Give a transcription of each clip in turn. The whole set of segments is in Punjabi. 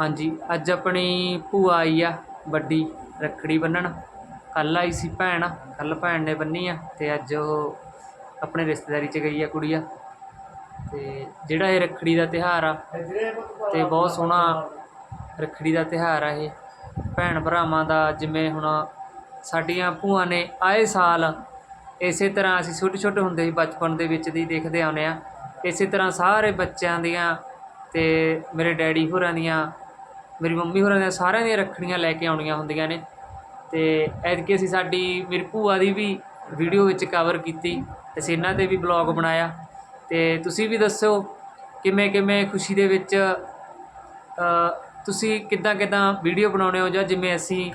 ਹਾਂਜੀ, ਅੱਜ ਆਪਣੀ ਭੂਆ ਆਈ ਆ ਵੱਡੀ ਰੱਖੜੀ ਬੰਨਣ। ਕੱਲ ਆਈ ਸੀ ਭੈਣ ਕੱਲ ਭੈਣ ਨੇ ਬੰਨੀ ਆ ਤੇ ਅੱਜ ਉਹ ਆਪਣੇ ਰਿਸ਼ਤੇਦਾਰੀ ਚ ਗਈ ਆ ਕੁੜੀ ਆ ਤੇ ਜਿਹੜਾ ਇਹ ਰੱਖੜੀ ਦਾ ਤਿਉਹਾਰ ਆ ਤੇ ਬਹੁਤ ਸੋਹਣਾ ਰੱਖੜੀ ਦਾ ਤਿਉਹਾਰ ਆ ਇਹ। ਭੈਣ ਭਰਾਵਾਂ ਦਾ ਜਿਵੇਂ ਹੁਣ ਸਾਡੀਆਂ ਭੂਆ ਨੇ ਆਏ ਸਾਲ, ਇਸੇ ਤਰ੍ਹਾਂ ਅਸੀਂ ਛੋਟੇ ਛੋਟੇ ਹੁੰਦੇ ਸੀ ਬਚਪਨ ਦੇ ਵਿੱਚ ਦੀ ਦੇਖਦੇ ਆਉਂਦੇ ਆ। ਇਸੇ ਤਰ੍ਹਾਂ ਸਾਰੇ ਬੱਚਿਆਂ ਦੀਆਂ ਤੇ ਮੇਰੇ ਡੈਡੀ ਹੋਰਾਂ ਦੀਆਂ ਮੇਰੀ ਮੰਮੀ ਹੋਰਾਂ ਦੀਆਂ ਸਾਰਿਆਂ ਦੀਆਂ ਰੱਖੜੀਆਂ ਲੈ ਕੇ ਆਉਣੀਆਂ ਹੁੰਦੀਆਂ ਨੇ। ਤੇ ਐਤਕੀ ਅਸੀਂ ਸਾਡੀ ਮੇਰੀ ਭੂਆ ਦੀ ਵੀ ਵੀਡੀਓ ਵਿੱਚ ਕਵਰ ਕੀਤੀ ਅਸੀਂ ਇਹਨਾਂ ਤੇ ਵੀ ਬਲੌਗ ਬਣਾਇਆ। ਅਤੇ ਤੁਸੀਂ ਵੀ ਦੱਸੋ ਕਿਵੇਂ ਕਿਵੇਂ ਖੁਸ਼ੀ ਦੇ ਵਿੱਚ ਤੁਸੀਂ ਕਿੱਦਾਂ ਕਿੱਦਾਂ ਵੀਡੀਓ ਬਣਾਉਣੇ ਹੋ ਜਾਂ ਜਿਵੇਂ ਅਸੀਂ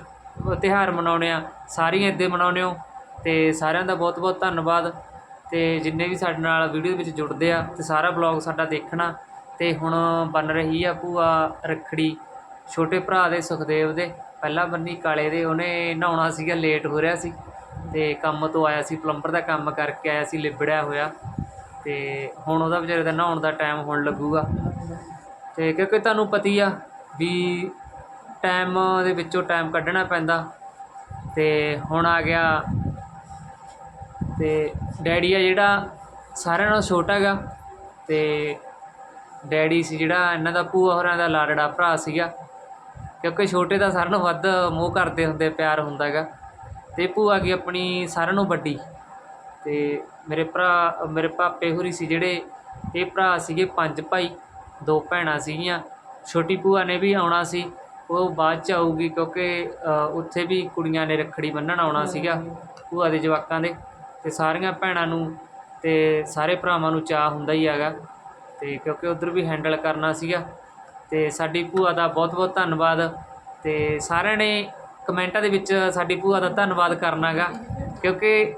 ਤਿਉਹਾਰ ਮਨਾਉਣੇ ਆ ਸਾਰੀਆਂ ਇੱਦਾਂ ਮਨਾਉਣੇ ਹੋ? ਅਤੇ ਸਾਰਿਆਂ ਦਾ ਬਹੁਤ ਬਹੁਤ ਧੰਨਵਾਦ। ਅਤੇ ਜਿੰਨੇ ਵੀ ਸਾਡੇ ਨਾਲ ਵੀਡੀਓ ਵਿੱਚ ਜੁੜਦੇ ਆ ਅਤੇ ਸਾਰਾ ਬਲੌਗ ਸਾਡਾ ਦੇਖਣਾ ਅਤੇ ਹੁਣ ਬਣ ਰਹੀ ਆ ਭੂਆ ਰੱਖੜੀ। ਛੋਟੇ ਭਰਾ ਦੇ ਸੁਖਦੇਵ ਦੇ, ਪਹਿਲਾਂ ਬੰਨੀ ਕਾਲੇ ਦੇ, ਉਹਨੇ ਨਹਾਉਣਾ ਸੀਗਾ ਲੇਟ ਹੋ ਰਿਹਾ ਸੀ ਅਤੇ ਕੰਮ ਤੋਂ ਆਇਆ ਸੀ ਪਲੰਬਰ ਦਾ ਕੰਮ ਕਰਕੇ ਆਇਆ ਸੀ, ਲਿਬੜਿਆ ਹੋਇਆ ਅਤੇ ਹੁਣ ਉਹਦਾ ਵਿਚਾਰੇ ਦਾ ਨਹਾਉਣ ਦਾ ਟਾਈਮ ਹੋਣ ਲੱਗੂਗਾ। ਅਤੇ ਕਿਉਂਕਿ ਤੁਹਾਨੂੰ ਪਤੀ ਆ ਵੀ ਟਾਈਮ ਦੇ ਵਿੱਚੋਂ ਟਾਈਮ ਕੱਢਣਾ ਪੈਂਦਾ ਅਤੇ ਹੁਣ ਆ ਗਿਆ ਅਤੇ ਡੈਡੀ ਆ ਜਿਹੜਾ ਸਾਰਿਆਂ ਨਾਲੋਂ ਛੋਟਾ ਹੈਗਾ ਅਤੇ ਡੈਡੀ ਸੀ ਜਿਹੜਾ ਇਹਨਾਂ ਦਾ ਭੂਆ ਹੋਰਾਂ ਦਾ ਲਾਡੜਾ ਭਰਾ ਸੀਗਾ। ਕਿਉਂਕਿ ਛੋਟੇ ਦਾ ਸਾਰਿਆਂ ਨਾਲੋਂ ਵੱਧ ਮੋਹ ਕਰਦੇ ਹੁੰਦੇ ਪਿਆਰ ਹੁੰਦਾ ਹੈਗਾ। ਤੇ ਭੂਆ ਕੀ ਆਪਣੀ ਸਾਰਿਆਂ ਨਾਲੋਂ ਵੱਡੀ। ਤੇ ਮੇਰੇ ਭਰਾ ਮੇਰੇ ਪਾਪੇ ਹੋਰੀ ਸੀ ਜਿਹੜੇ ਇਹ ਭਰਾ ਸੀਗੇ ਪੰਜ ਭਾਈ ਦੋ ਭੈਣਾਂ ਸੀਗੀਆਂ। ਛੋਟੀ ਭੂਆ ਨੇ ਵੀ ਆਉਣਾ ਸੀ ਉਹ ਬਾਅਦ ਚ ਆਊਗੀ ਕਿਉਂਕਿ ਉੱਥੇ ਵੀ ਕੁੜੀਆਂ ਨੇ ਰੱਖੜੀ ਬੰਨ੍ਹਣ ਆਉਣਾ ਸੀਗਾ ਭੂਆ ਦੇ ਜਵਾਕਾਂ ਦੇ। ਤੇ ਸਾਰੀਆਂ ਭੈਣਾਂ ਨੂੰ ਤੇ ਸਾਰੇ ਭਰਾਵਾਂ ਨੂੰ ਚਾਹ ਹੁੰਦਾ ਹੀ ਹੈਗਾ। ਤੇ ਕਿਉਂਕਿ ਉਧਰ ਵੀ ਹੈਂਡਲ ਕਰਨਾ ਸੀਗਾ। ਅਤੇ ਸਾਡੀ ਭੂਆ ਦਾ ਬਹੁਤ-ਬਹੁਤ ਧੰਨਵਾਦ ਅਤੇ ਸਾਰਿਆਂ ਨੇ ਕਮੈਂਟਾਂ ਦੇ ਵਿੱਚ ਸਾਡੀ ਭੂਆ ਦਾ ਧੰਨਵਾਦ ਕਰਨਾ ਗਾ, ਕਿਉਂਕਿ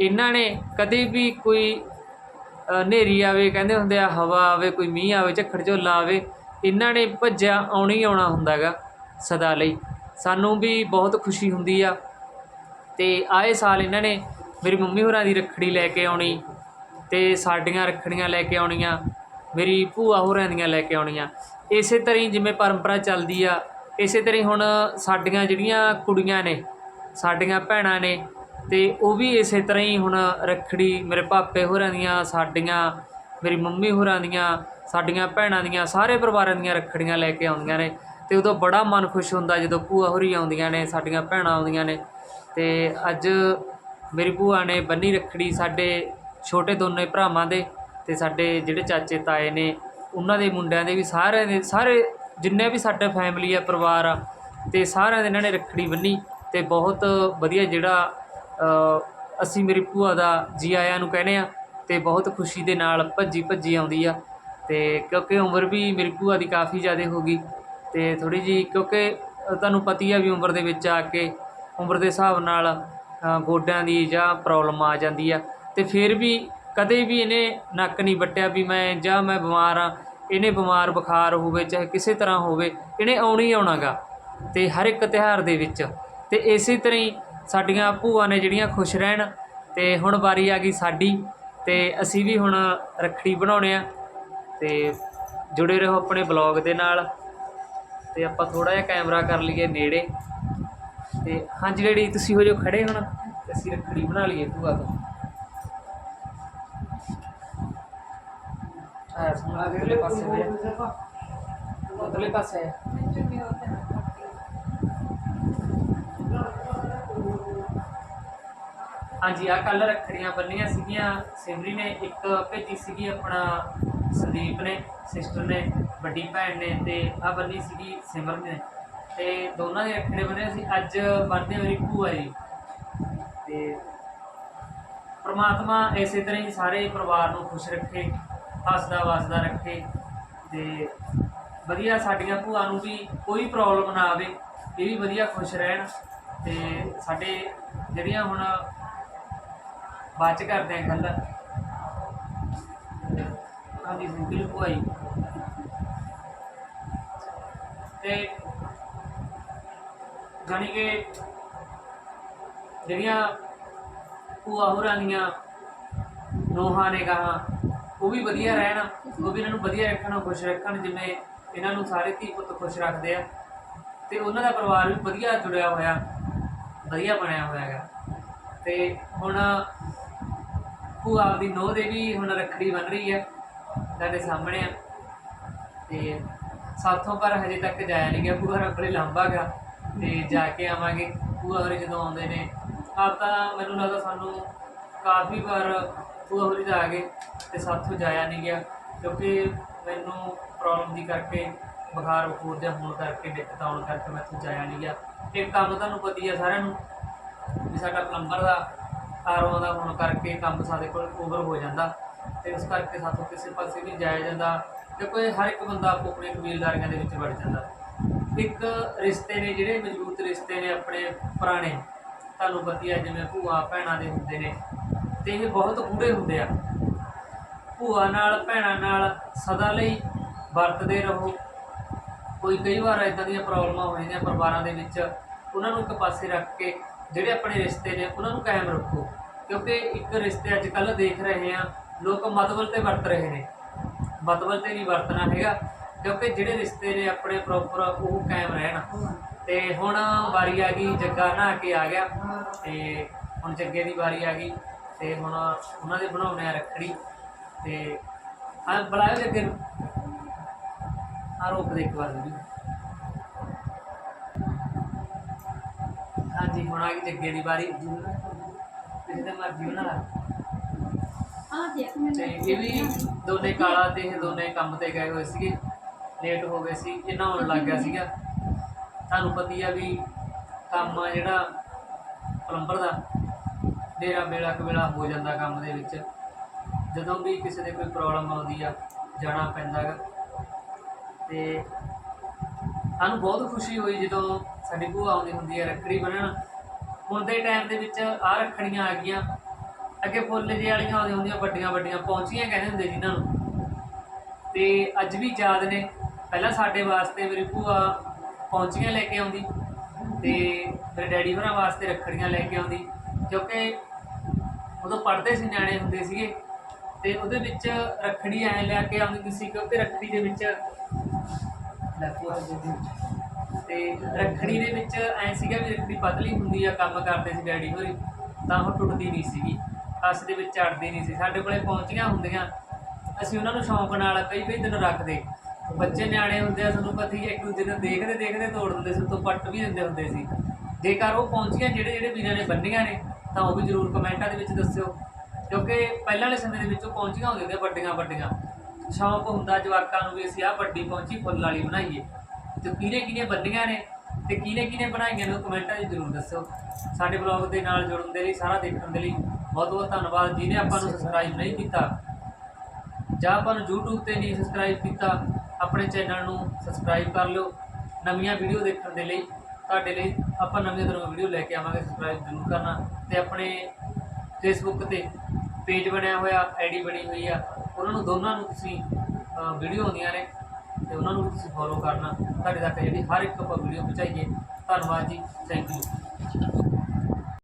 ਇਹਨਾਂ ਨੇ ਕਦੇ ਵੀ ਕੋਈ ਹਨੇਰੀ ਆਵੇ, ਕਹਿੰਦੇ ਹੁੰਦੇ ਆ, ਹਵਾ ਆਵੇ, ਕੋਈ ਮੀਂਹ ਆਵੇ, ਝੱਖੜ ਝੋਲਾ ਆਵੇ, ਇਹਨਾਂ ਨੇ ਭੱਜਿਆ ਆਉਣੀ ਆਉਣਾ ਹੁੰਦਾਗਾ ਸਦਾ ਲਈ। ਸਾਨੂੰ ਵੀ ਬਹੁਤ ਖੁਸ਼ੀ ਹੁੰਦੀ ਆ ਤੇ ਆਏ ਸਾਲ ਇਹਨਾਂ ਨੇ ਮੇਰੀ ਮੰਮੀ ਹੋਰਾਂ ਦੀ ਰੱਖੜੀ ਲੈ ਕੇ ਆਉਣੀ ਤੇ ਸਾਡੀਆਂ ਰੱਖੜੀਆਂ ਲੈ ਕੇ ਆਉਣੀਆਂ, ਮੇਰੀ ਭੂਆ ਹੋਰਾਂ ਦੀਆਂ ਲੈ ਕੇ ਆਉਣੀਆਂ। ਇਸੇ ਤਰ੍ਹਾਂ ਹੀ ਜਿਵੇਂ ਪਰੰਪਰਾ ਚੱਲਦੀ ਆ, ਇਸੇ ਤਰ੍ਹਾਂ ਹੀ ਹੁਣ ਸਾਡੀਆਂ ਜਿਹੜੀਆਂ ਕੁੜੀਆਂ ਨੇ, ਸਾਡੀਆਂ ਭੈਣਾਂ ਨੇ ਅਤੇ ਉਹ ਵੀ ਇਸੇ ਤਰ੍ਹਾਂ ਹੀ ਹੁਣ ਰੱਖੜੀ ਮੇਰੇ ਪਾਪੇ ਹੋਰਾਂ ਦੀਆਂ, ਸਾਡੀਆਂ, ਮੇਰੀ ਮੰਮੀ ਹੋਰਾਂ ਦੀਆਂ, ਸਾਡੀਆਂ ਭੈਣਾਂ ਦੀਆਂ, ਸਾਰੇ ਪਰਿਵਾਰਾਂ ਦੀਆਂ ਰੱਖੜੀਆਂ ਲੈ ਕੇ ਆਉਂਦੀਆਂ ਨੇ ਅਤੇ ਉਦੋਂ ਬੜਾ ਮਨ ਖੁਸ਼ ਹੁੰਦਾ ਜਦੋਂ ਭੂਆ ਹੋਰੀ ਆਉਂਦੀਆਂ ਨੇ, ਸਾਡੀਆਂ ਭੈਣਾਂ ਆਉਂਦੀਆਂ ਨੇ ਅਤੇ ਅੱਜ ਮੇਰੀ ਭੂਆ ਨੇ ਬੰਨੀ ਰੱਖੜੀ ਸਾਡੇ ਛੋਟੇ ਦੋਨੇ ਭਰਾਵਾਂ ਦੇ ਅਤੇ ਸਾਡੇ ਜਿਹੜੇ ਚਾਚੇ ਤਾਏ ਨੇ ਉਹਨਾਂ ਦੇ ਮੁੰਡਿਆਂ ਦੇ ਵੀ ਸਾਰਿਆਂ ਦੇ ਸਾਰੇ ਜਿੰਨੇ ਵੀ ਸਾਡਾ ਫੈਮਿਲੀ ਆ ਪਰਿਵਾਰ ਆ ਅਤੇ ਸਾਰਿਆਂ ਦੇ ਇਹਨਾਂ ਨੇ ਰੱਖੜੀ ਬੰਨੀ ਅਤੇ ਬਹੁਤ ਵਧੀਆ ਜਿਹੜਾ ਅਸੀਂ ਮੇਰੀ ਭੂਆ ਦਾ ਜੀ ਆਇਆਂ ਨੂੰ ਕਹਿੰਦੇ ਆ ਅਤੇ ਬਹੁਤ ਖੁਸ਼ੀ ਦੇ ਨਾਲ ਭੱਜੀ ਭੱਜੀ ਆਉਂਦੀ ਆ ਅਤੇ ਕਿਉਂਕਿ ਉਮਰ ਵੀ ਮੇਰੀ ਭੂਆ ਦੀ ਕਾਫੀ ਜ਼ਿਆਦਾ ਹੋ ਗਈ ਅਤੇ ਥੋੜ੍ਹੀ ਜਿਹੀ ਕਿਉਂਕਿ ਅ, ਤੁਹਾਨੂੰ ਪਤੀ ਆ ਵੀ ਉਮਰ ਦੇ ਵਿੱਚ ਆ ਕੇ ਉਮਰ ਦੇ ਹਿਸਾਬ ਨਾਲ ਗੋਡਿਆਂ ਦੀ ਜਾਂ ਪ੍ਰੋਬਲਮ ਆ ਜਾਂਦੀ ਆ ਅਤੇ ਫਿਰ ਵੀ ਕਦੇ ਵੀ ਇਹਨੇ ਨੱਕ ਨਹੀਂ ਵੱਟਿਆ ਵੀ ਮੈਂ ਜਾਂ ਮੈਂ ਬਿਮਾਰ ਆ ਇਹਨੇ ਬਿਮਾਰ ਬੁਖਾਰ ਹੋਵੇ, ਚਾਹੇ ਕਿਸੇ ਤਰ੍ਹਾਂ ਹੋਵੇ, ਇਹਨੇ ਆਉਣਾ ਆਉਣੀ ਆਉਣਾਗਾ। ਤੇ ਹਰ ਇੱਕ ਤਿਉਹਾਰ ਦੇ ਵਿੱਚ। ਤੇ ਇਸੇ ਤਰ੍ਹਾਂ ਹੀ ਸਾਡੀਆਂ ਭੂਆ ਨੇ ਜਿਹੜੀਆਂ ਖੁਸ਼ ਰਹਿਣ, ਤੇ ਹੁਣ ਵਾਰੀ ਆ ਗਈ ਸਾਡੀ, ਤੇ ਅਸੀਂ ਵੀ ਹੁਣ ਰੱਖੜੀ ਬਣਾਉਣੇ ਆ। ਤੇ ਜੁੜੇ ਰਹੋ ਆਪਣੇ ਬਲੌਗ ਦੇ ਨਾਲ। ਤੇ ਆਪਾਂ ਥੋੜਾ ਜਿਹਾ ਕੈਮਰਾ ਕਰ ਲਈਏ ਨੇੜੇ। ਤੇ ਹਾਂਜੀ ਜਿਹੜੀ ਤੁਸੀਂ ਹੋ ਜੋ ਖੜੇ ਹੁਣ ਅਸੀਂ ਰੱਖੜੀ ਬਣਾ ਲਈਏ ਭੂਆ ਤੋਂ। ਆ ਸੁਣਾ ਅਗਲੇ ਪਾਸੇ ਵੇ ਅਗਲੇ ਪਾਸੇ। ਹਾਂਜੀ ਆ ਕੱਲ ਰੱਖੜੀਆਂ ਬੰਨੀਆਂ ਸੀਗੀਆਂ। ਸਿਮਰੀ ਨੇ ਇੱਕ ਭੇਜੀ ਸੀਗੀ ਆਪਣਾ, ਸੰਦੀਪ ਨੇ, ਸਿਸਟਰ ਨੇ, ਵੱਡੀ ਭੈਣ ਨੇ ਤੇ ਆ ਬੰਨੀ ਸੀਗੀ ਸਿਮਰਨ ਨੇ। ਤੇ ਦੋਨਾਂ ਦੇ ਰੱਖੜੇ ਬੰਨੇ ਸੀ। ਅੱਜ ਬੰਨਦੇ ਮੇਰੀ ਭੂਆ ਜੀ। ਤੇ ਪ੍ਰਮਾਤਮਾ ਇਸੇ ਤਰ੍ਹਾਂ ਹੀ ਸਾਰੇ ਪਰਿਵਾਰ ਨੂੰ ਖੁਸ਼ ਰੱਖੇ। ਹੱਸਦਾ ਵਸਦਾ ਰੱਖੇ ਤੇ ਵਧੀਆ ਸਾਡੀਆਂ ਭੂਆ ਨੂੰ ਵੀ ਕੋਈ ਪ੍ਰੋਬਲਮ ਨਾ ਆਵੇ, ਇਹ ਵੀ ਵਧੀਆ ਖੁਸ਼ ਰਹਿਣ ਤੇ ਸਾਡੇ ਜਿਹੜੀਆਂ ਹੁਣ ਬਾਅਦ ਕਰਦੇ ਆਂ ਗੱਲ। ਹਾਂਜੀ, ਸਿੰਪਲ ਭੂਆ ਤੇ ਜਾਣੀ ਕਿ ਜਿਹੜੀਆਂ ਭੂਆ ਹੋਰਾਂ ਦੀਆਂ ਨੋਹਾਂ ਨੇ ਗਾਹਾਂ ਉਹ ਵੀ ਵਧੀਆ ਰਹਿਣ, ਉਹ ਵੀ ਇਹਨਾਂ ਨੂੰ ਵਧੀਆ ਰੱਖਣ ਖੁਸ਼ ਰੱਖਣ ਜਿਵੇਂ ਇਹਨਾਂ ਨੂੰ ਸਾਰੇ ਧੀ ਪੁੱਤ ਖੁਸ਼ ਰੱਖਦੇ ਆ। ਤੇ ਉਹਨਾਂ ਦਾ ਪਰਿਵਾਰ ਵੀ ਵਧੀਆ ਜੁੜਿਆ ਹੋਇਆ, ਵਧੀਆ ਬਣਿਆ ਹੋਇਆ ਹੈਗਾ। ਤੇ ਹੁਣ ਭੂਆ ਆਪਦੀ ਨੋਹ ਦੇ ਵੀ ਹੁਣ ਰੱਖੜੀ ਬਣ ਰਹੀ ਹੈ ਸਾਡੇ ਸਾਹਮਣੇ ਆ। ਤੇ ਸਾਥੋਂ ਪਰ ਹਜੇ ਤੱਕ ਜਾਇਆ ਨਹੀਂ ਗਿਆ, ਭੂਆ ਰੱਖੜੀ ਲੰਬਾ ਗਾ, ਤੇ ਜਾ ਕੇ ਆਵਾਂਗੇ। ਭੂਆ ਹੋਰੀ ਜਦੋਂ ਆਉਂਦੇ ਨੇ, ਆਪ ਤਾਂ ਮੈਨੂੰ ਲੱਗਦਾ ਸਾਨੂੰ ਕਾਫੀ ਵਾਰ ਭੂਆ ਹੋਰੀ ਦਾ ਆ ਗਏ ਤੇ ਸਾਥੋਂ ਜਾਇਆ ਨਹੀਂ ਗਿਆ ਕਿਉਂਕਿ ਮੈਨੂੰ ਪ੍ਰੋਬਲਮ ਦੀ ਕਰਕੇ ਬੁਖਾਰ ਬਖੂਰ ਦੇ ਹੋਣ ਕਰਕੇ, ਦਿੱਕਤ ਆਉਣ ਕਰਕੇ ਮੈਂ ਉੱਥੇ ਜਾਇਆ ਨਹੀਂ ਗਿਆ। ਇੱਕ ਕੰਮ ਤੁਹਾਨੂੰ ਪਤਾ ਹੀ ਆ ਸਾਰਿਆਂ ਨੂੰ ਵੀ ਸਾਡਾ ਪਲੰਬਰ ਦਾ ਆਰਓ ਦਾ ਹੋਣ ਕਰਕੇ ਕੰਮ ਸਾਡੇ ਕੋਲ ਓਵਰ ਹੋ ਜਾਂਦਾ ਤੇ ਉਸ ਕਰਕੇ ਸਾਥੋਂ ਕਿਸੇ ਪਾਸੇ ਵੀ ਜਾਇਆ ਜਾਂਦਾ ਕਿਉਂਕਿ ਹਰ ਇੱਕ ਬੰਦਾ ਆਪੋ ਆਪਣੇ ਕਬੀਲਦਾਰੀਆਂ ਦੇ ਵਿੱਚ ਵੜ ਜਾਂਦਾ। ਇੱਕ ਰਿਸ਼ਤੇ ਨੇ ਜਿਹੜੇ ਮਜ਼ਬੂਤ ਰਿਸ਼ਤੇ ਨੇ ਆਪਣੇ ਪੁਰਾਣੇ, ਤੁਹਾਨੂੰ ਪਤਾ ਜਿਵੇਂ ਭੂਆ ਭੈਣਾਂ ਦੇ ਹੁੰਦੇ ਨੇ ਤੇ ਇਹ ਬਹੁਤ ਗੂੜੇ ਹੁੰਦੇ ਆ। ਭੂਆ ਨਾਲ, ਭੈਣਾਂ ਨਾਲ ਸਦਾ ਲਈ ਵਰਤਦੇ ਰਹੋ। ਕੋਈ ਕਈ ਵਾਰ ਇਦਾਂ ਦੀਆਂ ਪ੍ਰੋਬਲਮਾਂ ਹੋ ਜਾਂਦੀਆਂ ਪਰਿਵਾਰਾਂ ਦੇ ਵਿੱਚ। ਉਹਨਾਂ ਨੂੰ ਇੱਕ ਪਾਸੇ ਰੱਖ ਕੇ ਜਿਹੜੇ ਆਪਣੇ ਰਿਸ਼ਤੇ ਨੇ, ਉਹਨਾਂ ਨੂੰ ਕਾਇਮ ਰੱਖੋ। ਕਿਉਂਕਿ ਇੱਕ ਰਿਸ਼ਤੇ ਅੱਜ ਕੱਲ੍ਹ ਦੇਖ ਰਹੇ ਆ ਲੋਕ ਮਤਬਲ ਤੇ ਵਰਤ ਰਹੇ ਨੇ। ਮਤਬਲ ਤੇ ਵੀ ਵਰਤਣਾ ਹੈਗਾ, ਕਿਉਂਕਿ ਜਿਹੜੇ ਰਿਸ਼ਤੇ ਨੇ ਆਪਣੇ ਪ੍ਰੋਪਰ ਉਹ ਕਾਇਮ ਰਹਿਣ। ਤੇ ਹੁਣ ਵਾਰੀ ਆ ਗਈ, ਜੱਗਾ ਨਹਾ ਕੇ ਆ ਗਿਆ। ਤੇ ਹੁਣ ਜੱਗੇ ਦੀ ਵਾਰੀ ਆ ਗਈ। ਤੇ ਹੁਣ ਉਹਨਾਂ ਦੇ ਬਣਾਉਣੇ ਆ ਰੱਖੜੀ ਤੇ ਆ ਬੁਲਾਇਓ ਜੱਗੇ ਨੂੰ ਆ ਰੋਕ ਦੇ ਇੱਕ ਵਾਰ ਵੀ। ਹਾਂਜੀ ਹੁਣ ਆ ਗਈ ਜੱਗੇ ਦੀ ਵਾਰੀ। ਕਿਸੇ ਤੇ ਮਰਜ਼ੀ ਬਣਾ ਲਾ ਆ ਦੇਖ ਇਹ ਵੀ ਦੋਨੇ ਕਾਲਾ ਤੇ ਇਹ ਦੋਨੇ ਕੰਮ ਤੇ ਗਏ ਹੋਏ ਸੀਗੇ। ਲੇਟ ਹੋ ਗਏ ਸੀ ਇਹ ਨਹਾਉਣ ਲੱਗ ਗਿਆ ਸੀਗਾ। ਤੁਹਾਨੂੰ ਪਤਾ ਹੀ ਆ ਵੀ ਕੰਮ ਆ ਜਿਹੜਾ ਪਲੰਬਰ ਦਾ। ਡੇਰਾ ਵੇਲਾ ਕਵੇਲਾ ਹੋ ਜਾਂਦਾ ਕੰਮ ਦੇ ਵਿੱਚ। ਜਦੋਂ ਵੀ ਕਿਸੇ ਦੇ ਕੋਈ ਪ੍ਰੋਬਲਮ ਆਉਂਦੀ ਆ, ਜਾਣਾ ਪੈਂਦਾ ਗਾ। ਤੇ ਸਾਨੂੰ ਬਹੁਤ ਖੁਸ਼ੀ ਹੋਈ ਜਦੋਂ ਸਾਡੀ ਭੂਆ ਆਉਂਦੀ ਹੁੰਦੀ ਹੈ ਰੱਖੜੀ ਬੰਨਣ। ਹੁਣ ਦੇ ਟਾਈਮ ਦੇ ਵਿੱਚ ਆ ਰੱਖੜੀਆਂ ਆ ਗਈਆਂ। ਅੱਗੇ ਫੁੱਲ ਜੇ ਵਾਲੀਆਂ ਆਉਂਦੀਆਂ ਹੁੰਦੀਆਂ, ਵੱਡੀਆਂ ਵੱਡੀਆਂ ਪਹੁੰਚੀਆਂ ਕਹਿੰਦੇ ਹੁੰਦੇ ਜਿਨ੍ਹਾਂ ਨੂੰ। ਤੇ ਅੱਜ ਵੀ ਯਾਦ ਨੇ। ਪਹਿਲਾਂ ਸਾਡੇ ਵਾਸਤੇ ਮੇਰੀ ਭੂਆ ਪਹੁੰਚੀਆਂ ਲੈ ਕੇ ਆਉਂਦੀ, ਤੇ ਮੇਰੇ ਡੈਡੀ ਹੋਰਾਂ ਵਾਸਤੇ ਰੱਖੜੀਆਂ ਲੈ ਕੇ ਆਉਂਦੀ। ਕਿਉਂਕਿ ਉਦੋਂ ਪੜਦੇ ਸੀ, ਨਿਆਣੇ ਹੁੰਦੇ ਸੀਗੇ। ਤੇ ਉਹਦੇ ਵਿੱਚ ਰੱਖੜੀ ਐ ਲਿਆ ਕੇ ਆਉਂਦੀ ਹੁੰਦੀ ਸੀ ਕਿਉਂਕਿ ਰੱਖੜੀ ਦੇ ਵਿੱਚ ਤੇ ਰੱਖੜੀ ਦੇ ਵਿੱਚ ਐ ਸੀਗਾ ਵੀ ਰੱਖੜੀ ਪਤਲੀ ਹੁੰਦੀ ਆ, ਕੰਮ ਕਰਦੇ ਸੀ ਡੈਡੀ ਹੋਰੀ, ਤਾਂ ਉਹ ਟੁੱਟਦੀ ਨਹੀਂ ਸੀਗੀ। ਹੱਸ ਦੇ ਵਿੱਚ ਚੜਦੀ ਨਹੀਂ ਸੀ। ਸਾਡੇ ਕੋਲੇ ਪਹੁੰਚੀਆਂ ਹੁੰਦੀਆਂ। ਅਸੀਂ ਉਹਨਾਂ ਨੂੰ ਸ਼ੌਂਕ ਨਾਲ ਕਈ ਕਈ ਦਿਨ ਰੱਖਦੇ। ਬੱਚੇ ਨਿਆਣੇ ਹੁੰਦੇ ਆ, ਸਾਨੂੰ ਪਤਾ ਹੀ ਇੱਕ ਦੂਜੇ ਨੂੰ ਦੇਖਦੇ ਦੇਖਦੇ ਤੋੜ ਦਿੰਦੇ ਸੀ ਤੋਂ ਪੱਟ ਵੀ ਦਿੰਦੇ ਹੁੰਦੇ ਸੀ। ਜੇਕਰ ਉਹ ਪਹੁੰਚੀਆਂ ਜਿਹੜੇ ਜਿਹੜੇ ਵੀਰਾਂ ਨੇ ਬੰਨੀਆਂ ਨੇ ਤਾਂ ਉਹ ਵੀ ਜ਼ਰੂਰ ਕਮੈਂਟਾਂ ਦੇ ਵਿੱਚ ਦੱਸਿਓ। ਕਿਉਂਕਿ ਪਹਿਲਾਂ ਵਾਲੇ ਸਮੇਂ ਦੇ ਵਿੱਚ ਉਹ ਪਹੁੰਚੀਆਂ ਹੁੰਦੀਆਂ ਨੇ ਵੱਡੀਆਂ ਵੱਡੀਆਂ। ਸ਼ੌਂਕ ਹੁੰਦਾ ਜਵਾਕਾਂ ਨੂੰ ਵੀ ਅਸੀਂ ਆਹ ਵੱਡੀ ਪਹੁੰਚੀ, ਫੁੱਲ ਵਾਲੀ ਬਣਾਈਏ। ਤੇ ਕਿਹਨੇ ਕਿਹਨੇ ਬੰਨੀਆਂ ਨੇ ਤੇ ਕਿਹਨੇ ਕਿਹਨੇ ਬਣਾਈਆਂ ਨੇ ਉਹ ਕਮੈਂਟਾਂ 'ਚ ਜ਼ਰੂਰ ਦੱਸਿਓ। ਸਾਡੇ ਬਲੌਗ ਦੇ ਨਾਲ ਜੁੜਨ ਦੇ ਲਈ, ਸਾਰਾ ਦੇਖਣ ਦੇ ਲਈ ਬਹੁਤ ਬਹੁਤ ਧੰਨਵਾਦ। ਜਿਹਨੇ ਆਪਾਂ ਨੂੰ ਸਬਸਕ੍ਰਾਈਬ ਨਹੀਂ ਕੀਤਾ, ਜਾਂ ਆਪਾਂ ਨੂੰ YouTube ਤੇ ਨਹੀਂ ਸਬਸਕ੍ਰਾਈਬ ਕੀਤਾ, ਆਪਣੇ ਚੈਨਲ ਨੂੰ ਸਬਸਕ੍ਰਾਈਬ ਕਰ ਲਿਓ। ਨਵੀਆਂ ਵੀਡੀਓ ਦੇਖਣ ਦੇ ਲਈ ਤੁਹਾਡੇ ਲਈ ਆਪਾਂ ਨਵੀਆਂ ਤਰ੍ਹਾਂ ਵੀਡੀਓ ਲੈ ਕੇ ਆਵਾਂਗੇ ਸਬਸਕ੍ਰਾਈਬ ਜ਼ਰੂਰ ਕਰਨਾ ਤੇ ਆਪਣੇ ਫੇਸਬੁੱਕ ਤੇ ਪੇਜ ਬਣਿਆ ਹੋਇਆ ਆਈਡੀ ਬਣੀ ਹੋਈ ਆ, ਉਹਨਾਂ ਨੂੰ ਦੋਨਾਂ ਨੂੰ ਤੁਸੀਂ ਵੀਡੀਓ ਆਉਂਦੀਆਂ ਨੇ ਤੇ ਉਹਨਾਂ ਨੂੰ ਤੁਸੀਂ ਫੋਲੋ ਕਰਨਾ। ਤੁਹਾਡੇ ਤੱਕ ਜਿਹੜੀ ਹਰ ਇੱਕ ਆਪਾਂ ਵੀਡੀਓ ਪਹੁੰਚਾਈਏ। ਧੰਨਵਾਦ ਜੀ ਥੈਂਕ ਯੂ